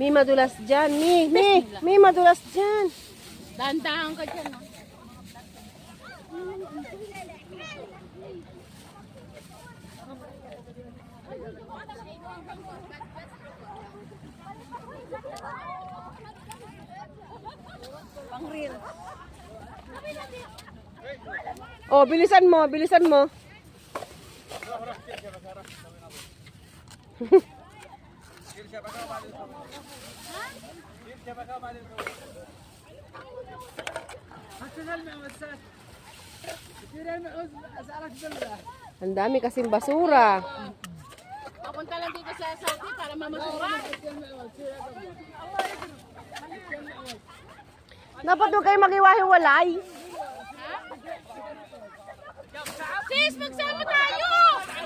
May madulas dyan. Mi, mi, may madulas dyan. Dahan-dahan ka dyan. ah. Oh, bilisan mo, bilisan mo. Ang dami kasing basura. Papunta lang dito sa Saudi para mamasura. Dapat huwag kayo magiwahiwalay. Sis, magsama tayo!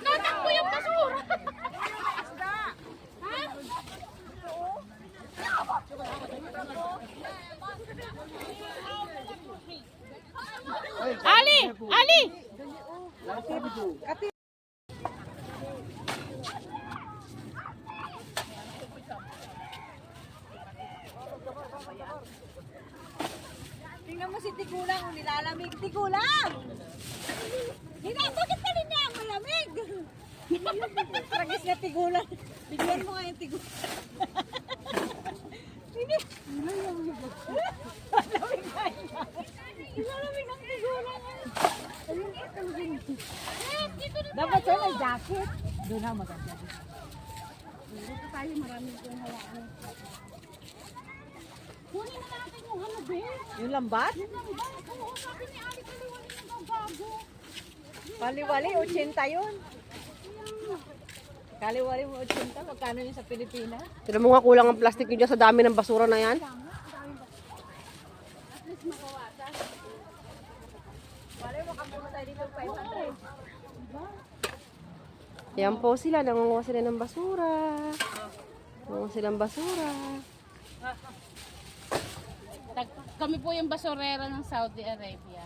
Natakbo yung basura! ha? Ali! Ali! Tingnan mo si Tigulang, kung nilalamig. Tigulang! Hindi, bakit ka rin niya ang malamig? Tragis na Tigulang. Bigyan mo nga yung Tigulang. Hindi. Malamig nga niya. Malamig ang Tigulang. Ayun, ito din. Dapat siya may jacket. Doon na maganda. Dito tayo maraming kong hawakan. Kunin na natin yung ano, babe. Yung lambat? Oo, sabi ni Ali Kaliwali ng bago. Kaliwali, 80 yun. Kaliwali mo 80, magkano yun sa Pilipinas? Tira mo nga kulang ang plastic nyo dyan sa dami ng basura na yan. Yan po sila, nangunguha sila ng basura. Nangunguha silang basura. Tag- Kami po yung basurera ng Saudi Arabia.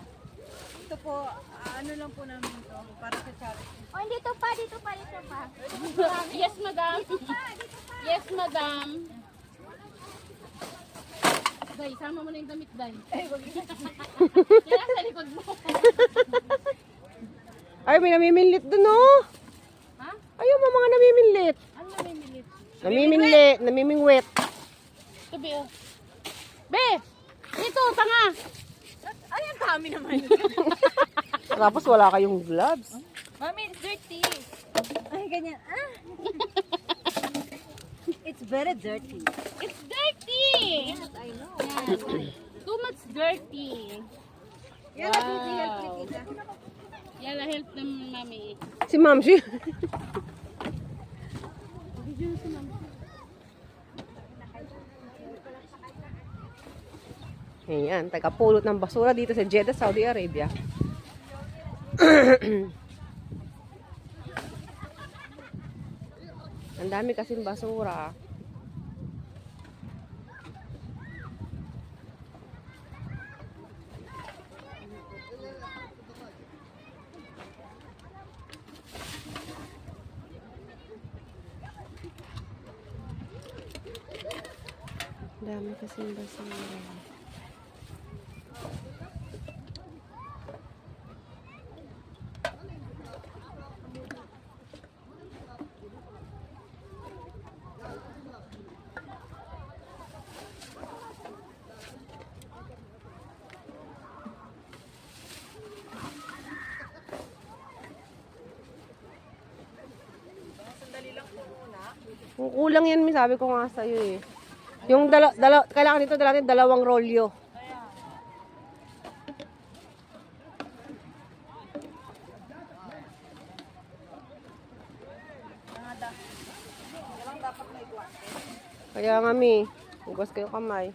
Ito po, ano lang po namin ito, para sa charity. Oh, dito pa, dito pa, dito pa. yes, madam. Yes, madam. Day, sama mo na yung damit, Day. Yan sa likod mo. Ay, may namimilit dun, oh. ha? Ayaw mo mga namimilit. Ano namimilit? Namiminglit, namimingwit. Ito, Be. oh. Be! Ito, tanga! Ay, ang dami naman. Tapos wala kayong gloves. Mami, it's dirty. Ay, ganyan. Ah. it's very dirty. It's dirty! Yes, I know. Yan. Too much dirty. Yan, wow. tita. Yala, help ng mami. Si Ma'am, si... Ayan, taga-pulot ng basura dito sa Jeddah, Saudi Arabia. Ang dami kasing basura. Dami kasing basura. Kung kulang yan, may sabi ko nga sa'yo eh. Yung dala, dala, kailangan nito dala natin dalawang rolyo. Kaya nga mi, hugas kayo kamay.